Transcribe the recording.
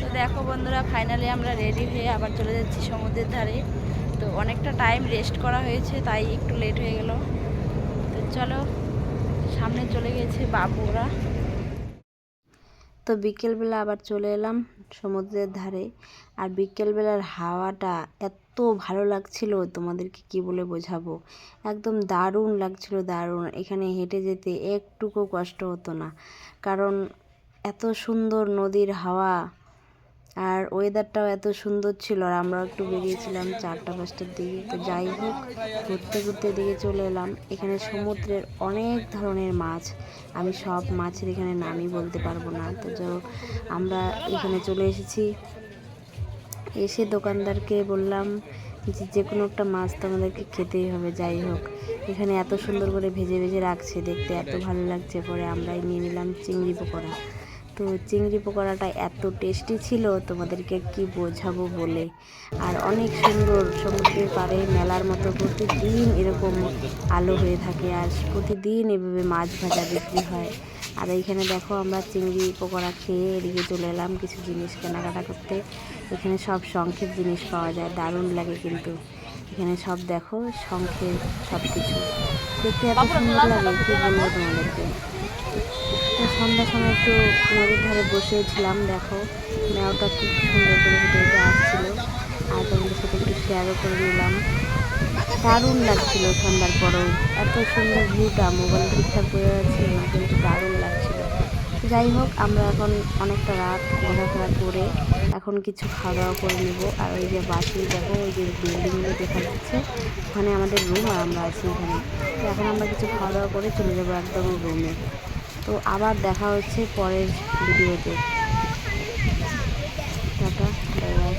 তো দেখো বন্ধুরা ফাইনালি আমরা রেডি হয়ে আবার চলে যাচ্ছি সমুদ্রের ধারে। তো অনেকটা টাইম রেস্ট করা হয়েছে, তাই একটু লেট হয়ে গেল। তো চলো, সামনে চলে গেছে বাবুরা। তো বিকেলবেলা আবার চলে এলাম সমুদ্রের ধারে। আর বিকেলবেলার হাওয়াটা এত ভালো লাগছিল, তোমাদেরকে কি বলে বোঝাবো? একদম দারুণ লাগছিল, দারুণ। এখানে হেঁটে যেতে একটুকু কষ্ট হতো না। কারণ এত সুন্দর নদীর হাওয়া। আর ওয়েদারটাও এত সুন্দর ছিল আর আমরাও একটু বেরিয়েছিলাম চারটা, পাঁচটার দিকে। তো যাই হোক, ঘুরতে ঘুরতে দিকে চলে এলাম। এখানে সমুদ্রের অনেক ধরনের মাছ। আমি সব মাছের এখানে নামই বলতে পারব না। তো আমরা এখানে চলে এসেছি। এসে দোকানদারকে বললাম যে যে কোনো একটা মাছ তো আমাদেরকে খেতেই হবে। যাই হোক, এখানে এত সুন্দর করে ভেজে ভেজে রাখছে। দেখতে এত ভালো লাগছে। পরে আমরাই নিয়ে নিলাম চিংড়ি পকোড়া। তো চিংড়ি পকোড়াটা এত টেস্টি ছিল, তোমাদেরকে কি বোঝাবো বলে। আর অনেক সুন্দর সমুদ্রের পাড়ে মেলার মতো প্রতিদিন এরকম আলো হয়ে থাকে, আর প্রতিদিন এভাবে মাছ ভাজা বিক্রি হয়। আর এইখানে দেখো আমরা চিংড়ি পকোড়া খেয়ে এদিকে চলে এলাম কিছু জিনিস কেনাকাটা করতে। এখানে সব শঙ্খের জিনিস পাওয়া যায়, দারুণ লাগে কিন্তু। এখানে সব দেখো, শঙ্খের সব কিছু দেখতে এত সুন্দর লাগে, কি বলব তোমাদেরকে? সন্ধ্যার সময় একটু নদীর ধারে বসেছিলাম, দেখো। মেয়াটা খুব সুন্দর করে হেঁটে আসছিল আর তোমাদের সাথে একটু শেয়ারও করে নিলাম। দারুণ লাগছিল সন্ধ্যার পরেও। এত সুন্দর ভিউটা মোবাইল ঠিকঠাক যাচ্ছিল না কিন্তু দারুণ লাগছিল। যাই হোক, আমরা এখন অনেকটা রাত, ঘোরাফেরা করে এখন কিছু খাওয়া দাওয়া করে নেব। আর ওই যে বাসি, দেখো, ওই যে বিল্ডিংগুলো দেখা যাচ্ছে। ওখানে আমাদের রুম আর আমরা আছি এখানে। তো এখন আমরা কিছু খাওয়া দাওয়া করে চলে যাব একদম রুমে তো আবার দেখা হচ্ছে পরের ভিডিওতে। Tata bye bye.